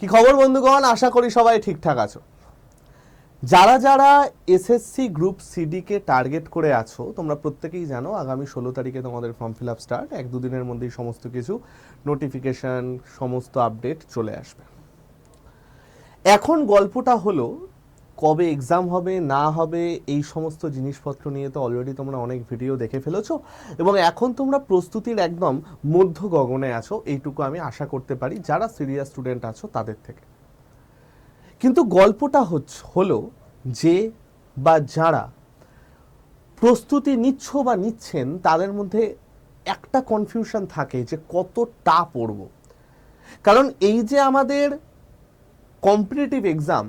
কি খবর, বন্ধুগণ? আশা করি সবাই ঠিকঠাক আছো। যারা যারা এসএসসি গ্রুপ সিডিকে টার্গেট করে আছো, তোমরা প্রত্যেকেই জানো আগামী ষোলো তারিখে তোমাদের ফর্ম ফিল আপ স্টার্ট এক দুদিনের মধ্যেই সমস্ত কিছু নোটিফিকেশন সমস্ত আপডেট চলে আসবে। এখন গল্পটা হলো কবে এক্সাম হবে, না হবে, এই সমস্ত জিনিসপত্র নিয়ে তো অলরেডি তোমরা অনেক ভিডিও দেখে ফেলেছো। এবং এখন তোমরা প্রস্তুতির একদম মধ্য গগনে আছো, এইটুকু আমি আশা করতে পারি, যারা সিরিয়াস স্টুডেন্ট আছো তাদের থেকে। কিন্তু গল্পটা হচ্ছে, হলো যে বা যারা প্রস্তুতি নিচ্ছ বা নিচ্ছেন, তাদের মধ্যে একটা কনফিউশন থাকে যে কতটা পড়ব। কারণ এই যে আমাদের কম্পিটিটিভ এক্সাম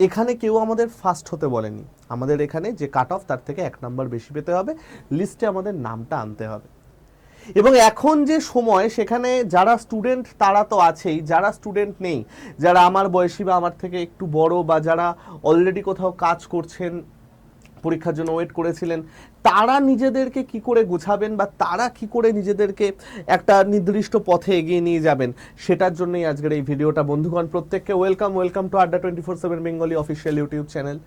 এখানে কেউ আমাদের ফার্স্ট হতে বলেনি। আমাদের এখানে যে কাট অফ তার থেকে এক নাম্বার বেশি পেতে হবে। লিস্টে আমাদের নামটা আনতে হবে। এবং এখন যে সময়, সেখানে যারা স্টুডেন্ট তারা তো আছেই। যারা স্টুডেন্ট নেই, যারা আমার বয়সী বা আমার থেকে একটু বড় বা যারা অলরেডি কোথাও কাজ করছেন পরীক্ষার জন্য ওয়েট করেছিলেন। তারা নিজেদেরকে কি করে গোছাবেন বা তারা কি করে নিজেদেরকে একটা নির্দিষ্ট পথে এগিয়ে নিয়ে যাবেন, সেটার জন্যই আজকের এই ভিডিওটা। বন্ধুগণ, প্রত্যেককে welcome welcome to Adda twenty four seven Bengali official YouTube channel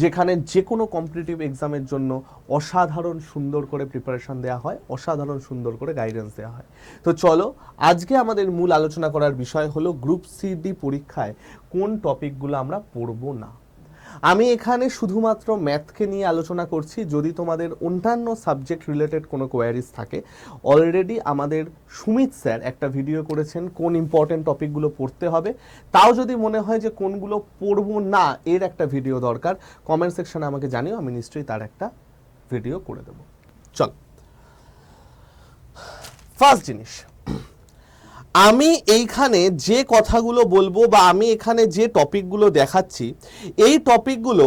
যেখানে যে কোনো কম্পিটিটিভ এক্সামের জন্য অসাধারণ সুন্দর করে প্রিপারেশন দেওয়া হয়, অসাধারণ সুন্দর করে গাইডেন্স দেওয়া হয়। তো চলো, আজকে আমাদের মূল আলোচনা করার বিষয় হলো গ্রুপ সিডি পরীক্ষায় কোন টপিকগুলো আমরা পড়ব না। আমি এখানে শুধুমাত্র ম্যাথকে নিয়ে আলোচনা করছি, যদি তোমাদের অন্যান্য সাবজেক্ট রিলেটেড কোনো কোয়ারিজ থাকে। অলরেডি আমাদের সুমিত স্যার একটা ভিডিও করেছেন, কোন ইম্পর্টেন্ট টপিকগুলো পড়তে হবে। তাও যদি মনে হয় যে কোনগুলো পড়ব না, এর একটা ভিডিও দরকার কমেন্ট সেকশনে আমাকে জানিও, আমি নিশ্চয়ই তার একটা ভিডিও করে দেবো। চল। ফার্স্ট জিনিস আমি এইখানে যে কথাগুলো বলব বা আমি এখানে যে টপিকগুলো দেখাচ্ছি, এই টপিকগুলো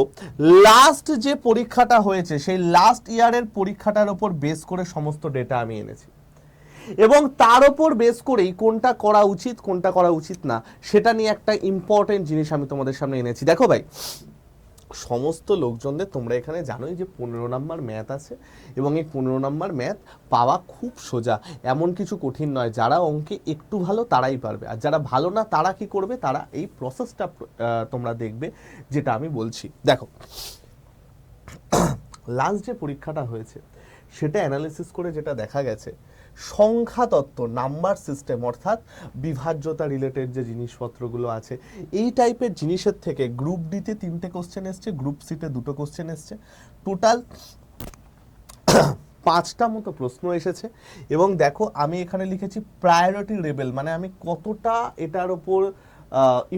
লাস্ট যে পরীক্ষাটা হয়েছে, সেই লাস্ট ইয়ারের পরীক্ষাটার ওপর বেস করে সমস্ত ডেটা আমি এনেছি। এবং তার ওপর বেস করেই কোনটা করা উচিত, কোনটা করা উচিত না, সেটা নিয়ে একটা ইম্পর্টেন্ট জিনিস আমি তোমাদের সামনে এনেছি। দেখো ভাই সমস্ত লোকজনদের তোমরা এখানে জানোই যে পনেরো নাম্বার ম্যাথ আছে এবং এই পনেরো নাম্বার ম্যাথ পাওয়া খুব সোজা। এমন কিছু কঠিন নয়, যারা অঙ্কে একটু ভালো তারাই পারবে। আর যারা ভালো না, তারা কি করবে? তারা এই প্রসেসটা তোমরা দেখবে, যেটা আমি বলছি। দেখো লাস্ট যে পরীক্ষাটা হয়েছে সেটা অ্যানালিসিস করে যেটা দেখা গেছে সংখ্যা তত্ত্ব নাম্বার সিস্টেম অর্থাৎ বিভাজ্যতা রিলেটেড যে জিনিসপত্রগুলো আছে, এই টাইপের জিনিসের থেকে গ্রুপ ডিতে তিনটে কোশ্চেন এসছে গ্রুপ সিতে দুটো কোশ্চেন এসছে। টোটাল পাঁচটা মতো প্রশ্ন এসেছে এবং দেখো আমি এখানে লিখেছি প্রায়োরিটি লেভেল মানে আমি কতটা এটার ওপর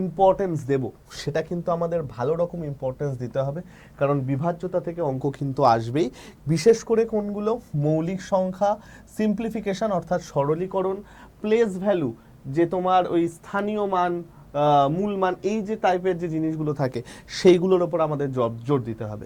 ইম্পর্টেন্স দেব। সেটা কিন্তু আমাদের ভালো রকম ইম্পর্টেন্স দিতে হবে। কারণ বিভাজ্যতা থেকে অঙ্ক কিন্তু আসবেই। বিশেষ করে কোনগুলো? মৌলিক সংখ্যা সিম্পলিফিকেশন অর্থাৎ সরলীকরণ প্লেস ভ্যালু যে তোমার ওই স্থানীয় মান মূল মান, এই যে টাইপের যে জিনিসগুলো থাকে, সেইগুলোর ওপর আমাদের জোর দিতে হবে।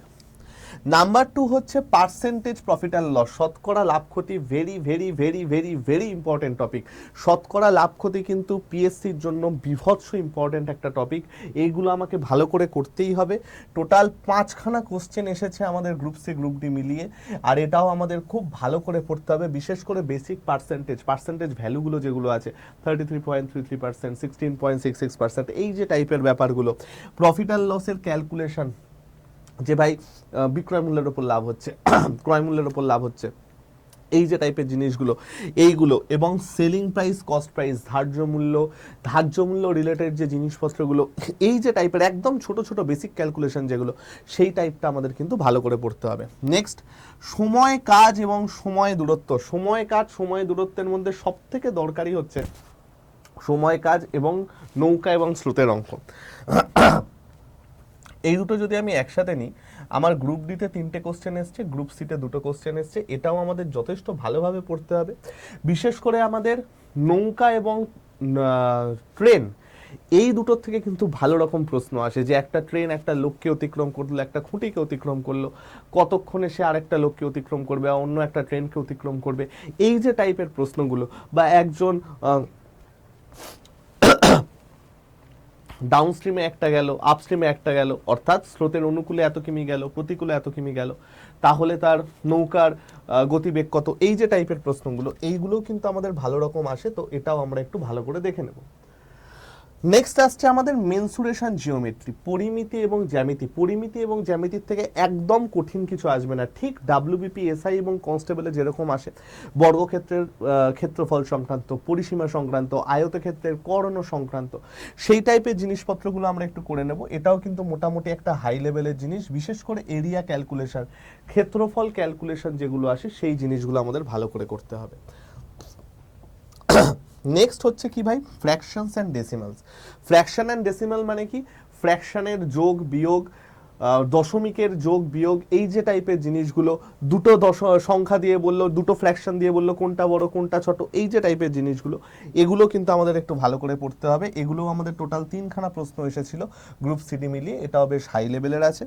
নাম্বার টু হচ্ছে পার্সেন্টেজ প্রফিট অ্যান্ড লস শতকরা লাভ ক্ষতি very very very very very important topic শতকরা লাভ ক্ষতি কিন্তু পিএসসির জন্য বিভৎস ইম্পর্টেন্ট একটা টপিক এইগুলো আমাকে ভালো করে করতেই হবে। টোটাল পাঁচখানা কোশ্চেন এসেছে আমাদের গ্রুপ সি গ্রুপ ডি মিলিয়ে। আর এটাও আমাদের খুব ভালো করে পড়তে হবে। বিশেষ করে বেসিক পার্সেন্টেজ পার্সেন্টেজ ভ্যালুগুলো যেগুলো আছে thirty three point three three percent sixteen point six six percent এই যে টাইপের ব্যাপারগুলো। প্রফিট অ্যান্ড লসের ক্যালকুলেশন যে ভাই বিক্রয় মূল্যের ওপর লাভ হচ্ছে, ক্রয় মূল্যের ওপর লাভ হচ্ছে, এই যে টাইপের জিনিসগুলো, এইগুলো এবং সেলিং প্রাইস কস্ট প্রাইস ধার্য মূল্য ধার্য মূল্য রিলেটেড যে জিনিসপত্রগুলো, এই যে টাইপের একদম ছোট ছোট বেসিক ক্যালকুলেশন যেগুলো, সেই টাইপটা আমাদের কিন্তু ভালো করে পড়তে হবে। নেক্সট সময়, কাজ এবং সময় দূরত্ব। সময়, কাজ, সময়, দূরত্বের মধ্যে সব থেকে দরকারি হচ্ছে সময়, কাজ এবং নৌকা এবং স্রোতের অঙ্ক এই দুটো যদি আমি একসাথে নিই, আমার গ্রুপ ডিতে তিনটে কোশ্চেন এসছে গ্রুপ সিতে দুটো কোশ্চেন এসছে, এটাও আমাদের যথেষ্ট ভালোভাবে পড়তে হবে। বিশেষ করে আমাদের নৌকা এবং ট্রেন এই দুটোর থেকে কিন্তু ভালো রকম প্রশ্ন আসে যে একটা ট্রেন একটা লোককে অতিক্রম করল, একটা খুঁটিকে অতিক্রম করল, কতক্ষণে সে আরেকটা লোককে অতিক্রম করবে অন্য একটা ট্রেনকে অতিক্রম করবে, এই যে টাইপের প্রশ্নগুলো বা একজন ডাউনস্ট্রিমে একটা গেল আপস্ট্রিমে একটা গেল, অর্থাৎ স্রোতের অনুকূলে এত কিমি গেল, প্রতিকূলে এত কিমি গেল, তাহলে তার নৌকার গতিবেগ কত? এই যে টাইপের প্রশ্নগুলো, এইগুলোও কিন্তু আমাদের ভালো রকম আসে, তো এটাও আমরা একটু ভালো করে দেখে নেব। নেক্সট আসছে আমাদের মেনসুরেশন জিওমেট্রি পরিমিতি এবং জ্যামিতি। পরিমিতি এবং জ্যামিতির থেকে একদম কঠিন কিছু আসবে না। ঠিক ডাব্লিউবিপি এসআই এবং কনস্টেবলে যেরকম আসে, বর্গক্ষেত্রের ক্ষেত্রফল সংক্রান্ত, পরিসীমা সংক্রান্ত, আয়তক্ষেত্রের করণ সংক্রান্ত, সেই টাইপের জিনিসপত্রগুলো আমরা একটু করে নেব। এটাও কিন্তু মোটামুটি একটা হাই লেভেলের জিনিস। বিশেষ করে এরিয়া ক্যালকুলেশন ক্ষেত্রফল ক্যালকুলেশন যেগুলো আসে, সেই জিনিসগুলো আমাদের ভালো করে করতে হবে। নেক্সট হচ্ছে কি ভাই? Fractions and decimals fraction and decimal মানে কি? ফ্র্যাকশনের যোগ, বিয়োগ দশমিকের যোগ বিয়োগ এই যে টাইপের জিনিসগুলো, দুটো দশ সংখ্যা দিয়ে বলল, দুটো ফ্র্যাকশন দিয়ে বলল, কোনটা বড়, কোনটা ছোট, এই যে টাইপের জিনিসগুলো, এগুলো কিন্তু আমাদের একটু ভালো করে পড়তে হবে। এগুলো আমাদের টোটাল তিনখানা প্রশ্ন এসেছিল গ্রুপ সিটি মিলিয়ে, এটাও বেশ হাই লেভেলের আছে।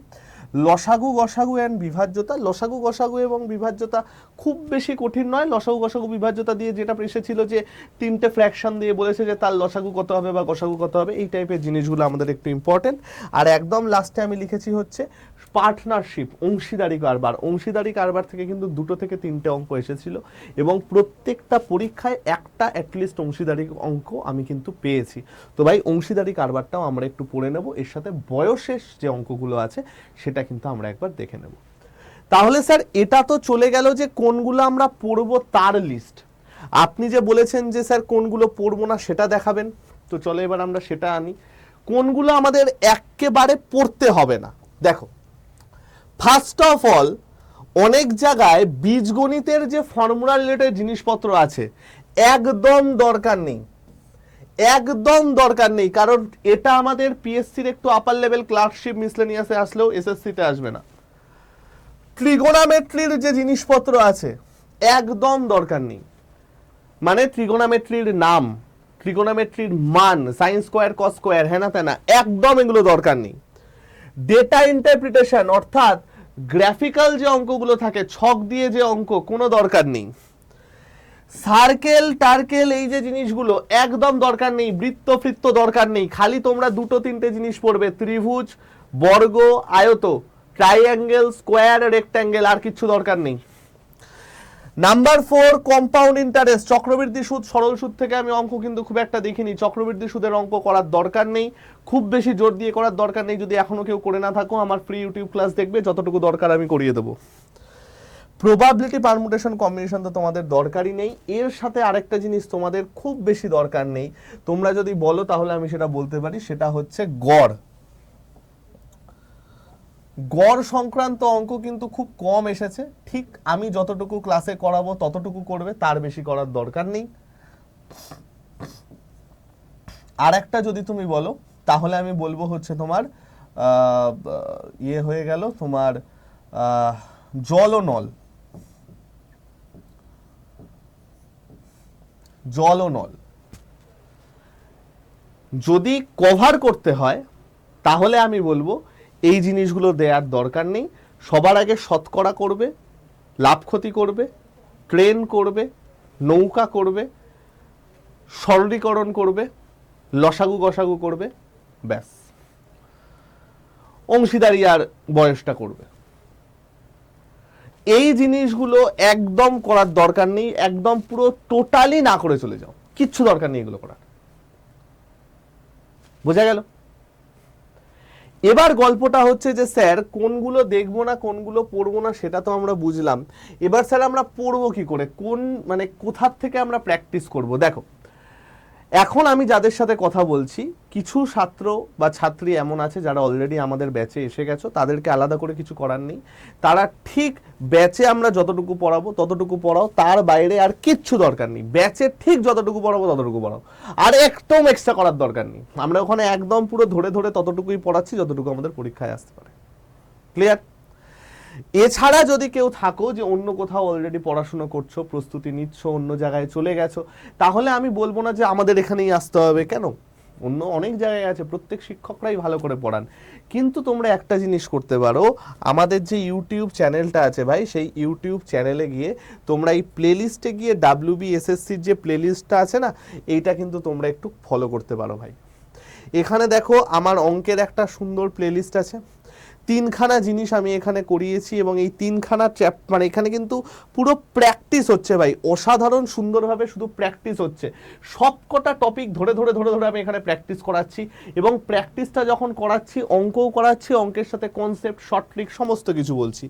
লসাগু, গসাগু অ্যান্ড বিভাজ্যতা, লসাগু, গসাগু এবং বিভাজ্যতা খুব বেশি কঠিন নয়। লসাগু, গসাগু, বিভাজ্যতা দিয়ে যেটা এসেছিল যে তিনটে ফ্র্যাকশন দিয়ে বলেছে যে তার লসাগু কত হবে বা গসাগু কত হবে, এই টাইপের জিনিসগুলো আমাদের একটু ইম্পর্টেন্ট আর একদম লাস্টে আমি লিখেছি হচ্ছে পার্টনারশিপ অংশীদারি কারবার। অংশীদারি কারবার থেকে কিন্তু দুটো থেকে তিনটে অঙ্ক এসেছিল এবং প্রত্যেকটা পরীক্ষায় একটা অ্যাটলিস্ট অংশীদারি অঙ্ক আমি কিন্তু পেয়েছি। তো ভাই, অংশীদারি কারবারটাও আমরা একটু পড়ে নেব। এর সাথে বয়সের যে অঙ্কগুলো আছে, সেটা কিন্তু আমরা একবার দেখে নেব। তাহলে স্যার, এটা তো চলে গেল যে কোনগুলো আমরা পড়ব তার লিস্ট আপনি যে বলেছেন যে স্যার কোনগুলো পড়ব না, সেটা দেখাবেন। তো চলো এবার আমরা সেটা আনি। কোনগুলো আমাদের একেবারে পড়তে হবে না? দেখো ফার্স্ট অফ অল অনেক জায়গায় বীজগণিতের যে ফর্মুলা রিলেটেড জিনিসপত্র আছে, একদম দরকার নেই। একদম দরকার নেই, কারণ এটা আমাদের পিএসসির একটু আপার লেভেল ক্লার্কশিপ মিসলেনিয়াসে আসলেও এসএসসিতে আসবে না। ট্রিগোনামেট্রির যে জিনিসপত্র আছে, একদম দরকার নেই। মানে ট্রিগোনামেট্রির নাম ট্রিগোনামেট্রির মান সাইন স্কোয়ার কস স্কোয়ার হ্যানা ত্যানা একদম এগুলো দরকার নেই। ডেটা ইন্টারপ্রিটেশন অর্থাৎ গ্রাফিক্যাল যে অঙ্কগুলো থাকে, ছক দিয়ে যে অঙ্ক, কোনো দরকার নেই। সার্কেল টার্কেল এই যে জিনিসগুলো, একদম দরকার নেই, বৃত্ত ফৃত্ত দরকার নেই, খালি তোমরা দুটো তিনটে জিনিস পড়বে, ত্রিভুজ, বর্গ, আয়ত ট্রাইঅ্যাঙ্গেল স্কোয়ার রেক্ট্যাঙ্গেল আর কিছু দরকার নেই। নাম্বার ফোর কম্পাউন্ড ইন্টারেস্ট চক্রবৃদ্ধি সুদ, সরল সুদ থেকে আমি অঙ্ক কিন্তু খুব একটা দেখিনি। চক্রবৃদ্ধি সুদের অঙ্ক করার দরকার নেই। খুব বেশি জোর দিয়ে করার দরকার নেই। যদি এখনও কেউ করে না থাকো, আমার ফ্রি ইউটিউব ক্লাস দেখবে, যতটুকু দরকার আমি করিয়ে দেবো। প্রবাবিলিটি পারমুটেশন কম্বিনেশন তো তোমাদের দরকারই নেই। এর সাথে আরেকটা জিনিস তোমাদের খুব বেশি দরকার নেই। তোমরা যদি বলো, তাহলে আমি সেটা বলতে পারি। সেটা হচ্ছে গড়। গড় সংক্রান্ত অঙ্ক কিন্তু খুব কম এসেছে। ঠিক আমি যতটুকু ক্লাসে করাবো, ততটুকু করবে, তার বেশি করার দরকার নেই। আর একটা যদি তুমি বলো, তাহলে আমি বলব হচ্ছে তোমার ইয়ে হয়ে গেল তোমার জল ও নল। জল ও নল। যদি কভার করতে হয়, তাহলে আমি বলব এই জিনিসগুলো দেওয়ার দরকার নেই। সবার আগে শতকরা করবে, লাভ ক্ষতি করবে ট্রেন করবে, নৌকা করবে, সরলীকরণ করবে, লসাগু গসাগু করবে, ব্যাস। অংশীদারি আর বয়সটা করবে। এই জিনিসগুলো একদম করার দরকার নেই, একদম পুরো টোটালি না করে চলে যাও। কিচ্ছু দরকার নেই এগুলো করার। বোঝা গেল? এবার গল্পটা হচ্ছে যে, স্যার, কোনগুলো দেখব না, কোনগুলো পড়ব না, সেটা তো আমরা বুঝলাম। এবার, স্যার, আমরা পড়ব কি করে? কোন মানে কোথার থেকে আমরা প্র্যাকটিস করব? দেখো এখন আমি যাদের সাথে কথা বলছি, কিছু ছাত্র বা ছাত্রী এমন আছে যারা অলরেডি আমাদের ব্যাচে এসে গেছো, তাদেরকে আলাদা করে কিছু করার নেই। তারা ঠিক ব্যাচে আমরা যতটুকু পড়াবো, ততটুকু পড়াও, তার বাইরে আর কিচ্ছু দরকার নেই। ব্যাচে ঠিক যতটুকু পড়াবো, ততটুকু পড়াও। আর একদম এক্সট্রা করার দরকার নেই। আমরা ওখানে একদম পুরো ধরে ধরে ততটুকুই পড়াচ্ছি, যতটুকু আমাদের পরীক্ষায় আসতে পারে। ক্লিয়ার এছাড়া যদি কেউ থাকো যে অন্য কোথাও অলরেডি পড়াশোনা করছ, প্রস্তুতি নিচ্ছ, অন্য জায়গায় চলে গেছো, তাহলে আমি বলব না যে আমাদের এখানেই আসতে হবে। কেন? অন্য অনেক জায়গায় আছে, প্রত্যেক শিক্ষকরাই ভালো করে পড়ান। কিন্তু তোমরা একটা জিনিস করতে পারো, আমাদের যে ইউটিউব চ্যানেলটা আছে ভাই, সেই ইউটিউব চ্যানেলে গিয়ে তোমরা এই প্লেলিস্টে গিয়ে ডাব্লিউ বি এসএসসির যে প্লেলিস্টটা আছে না, এইটা কিন্তু তোমরা একটু ফলো করতে পারো ভাই। এখানে দেখো, আমার অঙ্কের একটা সুন্দর প্লেলিস্ট আছে। তিনখানা জিনিস আমি এখানে করিয়েছি এবং এই তিনখানা চ্যাপ মানে এখানে কিন্তু পুরো প্র্যাকটিস হচ্ছে ভাই। অসাধারণ সুন্দরভাবে শুধু প্র্যাকটিস হচ্ছে। সবকটা টপিক ধরে ধরে ধরে ধরে আমি এখানে প্র্যাকটিস করাচ্ছি এবং প্র্যাকটিসটা যখন করাচ্ছি, অঙ্কও করাচ্ছি, অঙ্কের সাথে কনসেপ্ট শর্ট সমস্ত কিছু বলছি।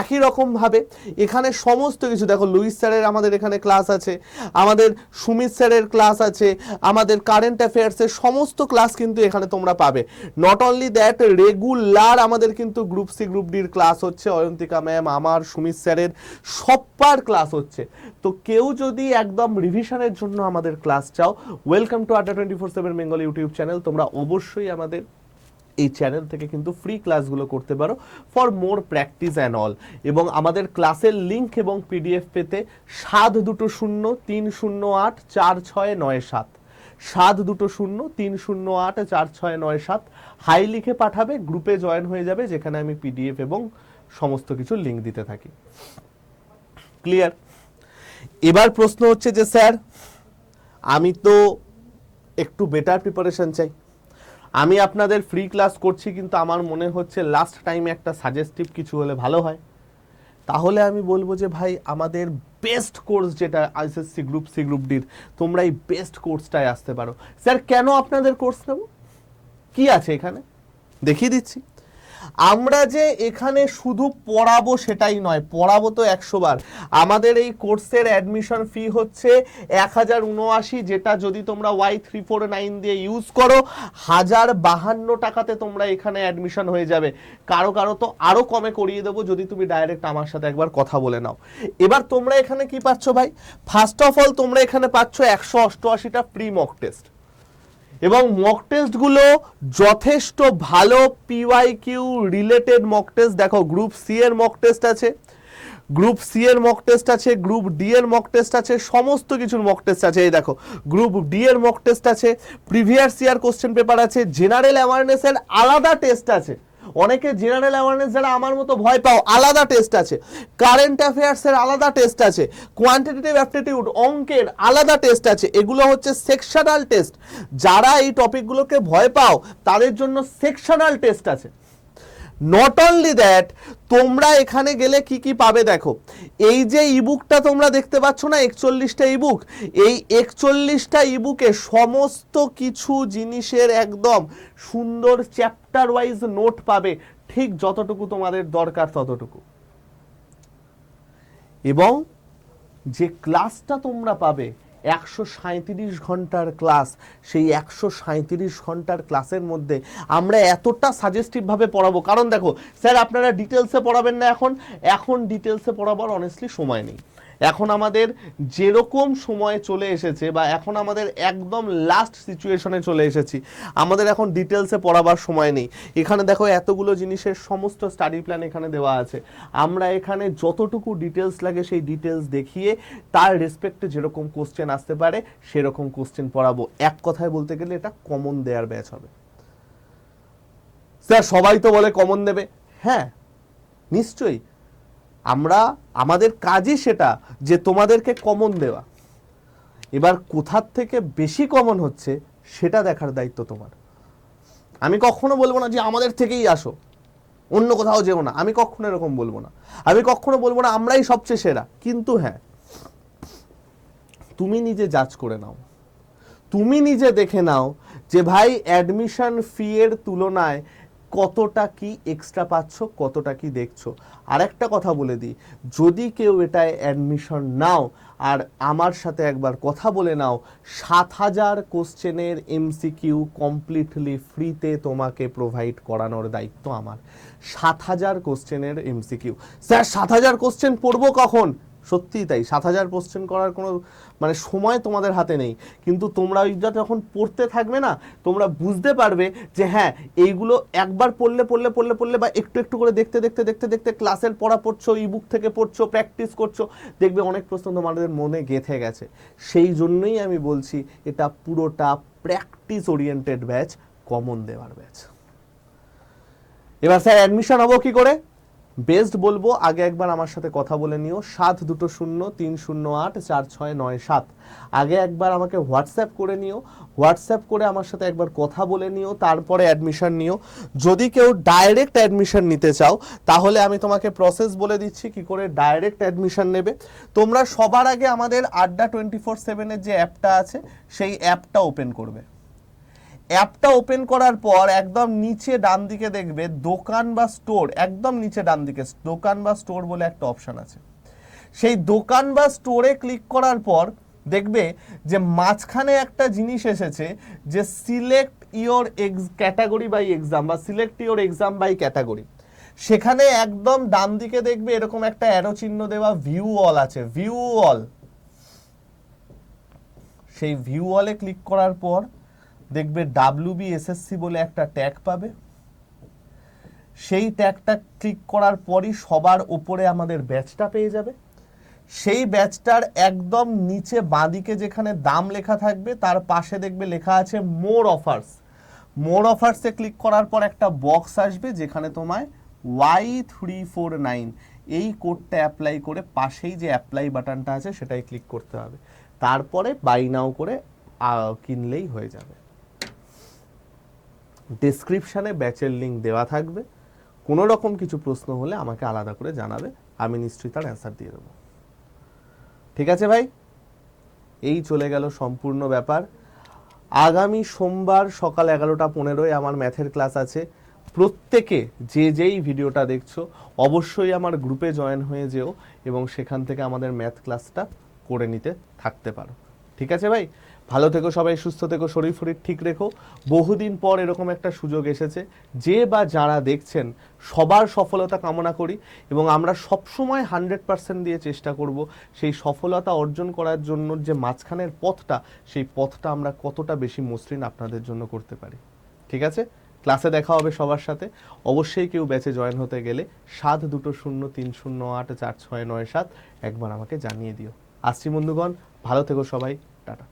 একই রকমভাবে এখানে সমস্ত কিছু, দেখো লুইস স্যারের আমাদের এখানে ক্লাস আছে, আমাদের সুমিত স্যারের ক্লাস আছে, আমাদের কারেন্ট অ্যাফেয়ার্সের সমস্ত ক্লাস কিন্তু এখানে তোমরা পাবে। নট অনলি দ্যাট রেগুলার আমাদের কিন্তু গ্রুপ সি গ্রুপ ডির ক্লাস হচ্ছে। অয়ন্তিকা ম্যাম আমার, সুমিত স্যারের সব্বার ক্লাস হচ্ছে। তো কেউ যদি একদম রিভিশনের জন্য আমাদের ক্লাস চাও welcome to Adda twenty four seven Bengal YouTube channel তোমরা অবশ্যই আমাদের এই চ্যানেল থেকে কিন্তু ফ্রি ক্লাসগুলো করতে পারো for more practice and all এবং আমাদের ক্লাসের লিংক এবং পিডিএফ পেতে সাত দুটো শূন্য, তিন শূন্য আট, চার ছয়, নয় সাত। সাত দুটো শূন্য, তিন শূন্য আট, চার ছয় নয় সাত। হাই লিখে পাঠাবে, গ্রুপে জয়েন হয়ে যাবে, যেখানে আমি পিডিএফ এবং সমস্ত কিছু লিঙ্ক দিতে থাকি। ক্লিয়ার? এবার প্রশ্ন হচ্ছে যে, স্যার, আমি তো একটু বেটার প্রিপারেশন চাই। আমি আপনাদের ফ্রি ক্লাস করছি, কিন্তু আমার মনে হচ্ছে লাস্ট টাইমে একটা সাজেস্টিভ কিছু হলে ভালো হয়। তাহলে আমি বলব যে ভাই, আমাদের বেস্ট কোর্স যেটা আইএসএসসি গ্রুপ সি গ্রুপ ডির তোমরা এই বেস্ট কোর্সটায় আসতে পারো। স্যার, কেন আপনাদের কোর্স নেব? কি আছে এখানে? দেখিয়ে দিচ্ছি। আমরা যে এখানে শুধু পড়াবো সেটাই নয়, পড়াবো তো একশো বার। আমাদের এই কোর্সের অ্যাডমিশন ফি হচ্ছে এক হাজার উনআশি, যেটা যদি তোমরা ওয়াই থ্রি ফোর নাইন দিয়ে ইউজ করো, হাজার বাহান্ন টাকাতে তোমরা এখানে অ্যাডমিশন হয়ে যাবে। কারও কারও তো আরও কমে করিয়ে দেবো, যদি তুমি ডাইরেক্ট আমার সাথে একবার কথা বলে নাও। এবার তোমরা এখানে কি পাচ্ছ ভাই? ফার্স্ট অফ অল তোমরা এখানে পাচ্ছ একশো অষ্টআশিটা প্রি মক টেস্ট এবং মক টেস্টগুলো যথেষ্ট ভালো PY Q related mock test দেখো গ্রুপ সি এর মক টেস্ট আছে গ্রুপ সি এর মক টেস্ট আছে গ্রুপ ডি এর মক টেস্ট আছে, সমস্ত কিছুর মক টেস্ট আছে। এই দেখো গ্রুপ ডি এর মক টেস্ট আছে প্রিভিয়াস ইয়ার কোশ্চেন পেপার আছে জেনারেল অ্যাওয়ারনেসের আলাদা টেস্ট আছে। অনেকে জেনারেল অ্যাওয়ারনেস যারা আমার মতো ভয় পাও, আলাদা টেস্ট আছে। কারেন্ট অ্যাফেয়ার্সের আলাদা টেস্ট আছে। কোয়ান্টিটেটিভ অ্যাপটিটিউড অঙ্কের আলাদা টেস্ট আছে। এগুলো হচ্ছে সেকশনাল টেস্ট যারা এই টপিকগুলোকে ভয় পাও, তাদের জন্য সেকশনাল টেস্ট আছে। নট অনলি দ্যাট তোমরা এখানে গেলে কি কি পাবে দেখো। এই যে ইবুকটা তোমরা দেখতে পাচ্ছ না, একচল্লিশটা ইবুক এই একচল্লিশটা ইবুকে সমস্ত কিছু জিনিসের একদম সুন্দর চ্যাপ্টার ওয়াইজ নোট পাবে। ঠিক যতটুকু তোমাদের দরকার ততটুকু। এবং যে ক্লাসটা তোমরা পাবে একশো সাঁত্রিশ ঘণ্টার ক্লাস। সেই একশো সাঁত্রিশ ঘণ্টার ক্লাসের মধ্যে আমরা এতটা সাজেস্টিভভাবে পড়াবো। কারণ দেখো, স্যার আপনারা ডিটেলসে পড়াবেন না এখন। এখন ডিটেলসে পড়াবার অনেস্টলি সময় নেই। এখন আমাদের যেরকম সময় চলে এসেছে বা এখন আমাদের একদম লাস্ট সিচুয়েশনে চলে এসেছি, আমাদের এখন ডিটেলসে পড়াবার সময় নেই। এখানে দেখো এতগুলো জিনিসের সমস্ত স্টাডি প্ল্যান এখানে দেওয়া আছে। আমরা এখানে যতটুকু ডিটেলস লাগে সেই ডিটেলস দেখিয়ে তার রেসপেক্টে যেরকম কোশ্চেন আসতে পারে, সেরকম কোশ্চেন পড়াবো। এক কথায় বলতে গেলে এটা কমন দেয়ার ব্যাচ হবে। স্যার, সবাই তো বলে কমন দেবে। হ্যাঁ নিশ্চয়ই। আমরা আমাদের কাজই সেটা যে তোমাদেরকে কমন দেওয়া। এবার কোথার থেকে বেশি কমন হচ্ছে সেটা দেখার দায়িত্ব তোমার। আমি কখনো বলব না যে আমাদের থেকেই আসো, অন্য কোথাও যেও না, আমি কখনো এরকম বলব না। আমি কখনো বলব না আমরাই সবচেয়ে সেরা, কিন্তু হ্যাঁ তুমি নিজে জাজ করে নাও। তুমি নিজে দেখে নাও যে ভাই অ্যাডমিশন ফি এর তুলনায় কতটা কি এক্সট্রা পাচ্ছ, কতটা কি দেখছ? আর একটা কথা বলে দিই, যদি কেউ এটায় অ্যাডমিশন নাও আর আমার সাথে একবার কথা বলে নাও, সাত হাজার কোশ্চেনের এমসিকিউ কমপ্লিটলি ফ্রিতে তোমাকে প্রোভাইড করানোর দায়িত্ব আমার। সাত হাজার কোশ্চেনের এমসিকিউ স্যার, সাত হাজার কোশ্চেন পড়ব কখন? সত্যিই তাই। সাত হাজার কোশ্চেন করার কোনো মানে সময় তোমাদের হাতে নেই। কিন্তু তোমরা ওইটা যখন পড়তে থাকবে না, তোমরা বুঝতে পারবে যে হ্যাঁ এইগুলো একবার পড়লে পড়লে পড়লে পড়লে বা একটু একটু করে দেখতে দেখতে দেখতে দেখতে ক্লাসের পড়া পড়ছো ইবুক থেকে পড়ছো প্র্যাকটিস করছ, দেখবে অনেক প্রশ্ন তোমাদের মনে গেঁথে গেছে। সেই জন্যই আমি বলছি, এটা পুরোটা প্র্যাকটিস ওরিয়েন্টেড ব্যাচ কমন দেওয়ার ব্যাচ এবার স্যার অ্যাডমিশন হব কি করে? বেস্ট বলব, আগে একবার আমার সাথে কথা বলে নিও। সাত দুটো শূন্য, তিন শূন্য আট, চার ছয় নয় সাত। আগে একবার আমাকে হোয়াটসঅ্যাপ করে নিও। হোয়াটসঅ্যাপ করে আমার সাথে একবার কথা বলে নিও, তারপরে অ্যাডমিশন নিও। যদি কেউ ডাইরেক্ট অ্যাডমিশন নিতে চাও, তাহলে আমি তোমাকে প্রসেস বলে দিচ্ছি কি করে ডাইরেক্ট অ্যাডমিশন নেবে। তোমরা সবার আগে আমাদের আড্ডা টোয়েন্টি ফোর সেভেনের যে অ্যাপটা আছে, সেই অ্যাপটা ওপেন করবে। অ্যাপটা ওপেন করার পর একদম নিচে ডান দিকে দেখবে দোকান বা স্টোর, একদম নিচে ডান দিকে, দোকান বা স্টোর বলে একটা অপশন আছে। সেই দোকান বা স্টোরে ক্লিক করার পর দেখবে যে মাঝখানে একটা জিনিস এসেছে যে select your ex, category by exam বা select your exam by category. সেখানে একদম ডান দিকে দেখবে এরকম একটা অ্যারো চিহ্ন দেওয়া ভিউ অল আছে ভিউ অল সেই ভিউ অলে ক্লিক করার পর দেখবে ডাব্লিউ এসএসসি বলে একটা ট্যাগ পাবে। সেই ট্যাগটা ক্লিক করার পরই সবার ওপরে আমাদের ব্যাচটা পেয়ে যাবে। সেই ব্যাচটার একদম নিচে বাঁদিকে যেখানে দাম লেখা থাকবে, তার পাশে দেখবে লেখা আছে মোর অফার্স মোর অফার্সে ক্লিক করার পর একটা বক্স আসবে যেখানে তোমায় ওয়াই থ্রি ফোর নাইন এই কোডটা অ্যাপ্লাই করে পাশেই যে অ্যাপ্লাই বাটনটা আছে সেটাই ক্লিক করতে হবে। তারপরে বাই নাও করে কিনলেই হয়ে যাবে। ডেসক্রিপশানে ব্যাচের লিঙ্ক দেওয়া থাকবে। কোনো রকম কিছু প্রশ্ন হলে আমাকে আলাদা করে জানাবে, আমি নিশ্চয়ই তার অ্যান্সার দিয়ে দেবো। ঠিক আছে ভাই? এই চলে গেল সম্পূর্ণ ব্যাপার। আগামী সোমবার সকাল এগারোটা পনেরোয় আমার ম্যাথের ক্লাস আছে। প্রত্যেকে যে যেই ভিডিওটা দেখছ, অবশ্যই আমার গ্রুপে জয়েন হয়ে যেও এবং সেখান থেকে আমাদের ম্যাথ ক্লাসটা করে নিতে থাকতে পারো। ঠিক আছে ভাই? ভালো থেকো সবাই, সুস্থ থেকো, শরীর ফরির ঠিক রেখো। বহুদিন পর এরকম একটা সুযোগ এসেছে, যে বা যারা দেখছেন, সবার সফলতা কামনা করি এবং আমরা সবসময় হান্ড্রেড পার্সেন্ট দিয়ে চেষ্টা করব সেই সফলতা অর্জন করার জন্য যে মাঝখানের পথটা, সেই পথটা আমরা কতটা বেশি মসৃণ আপনাদের জন্য করতে পারি। ঠিক আছে? ক্লাসে দেখা হবে সবার সাথে। অবশ্যই কেউ ব্যাচে জয়েন হতে গেলে সাত দুটো শূন্য, তিন শূন্য, আট, চার, ছয়, নয়, সাত একবার আমাকে জানিয়ে দিও। আসছি বন্ধুগণ, ভালো থেকো সবাই, টাটা।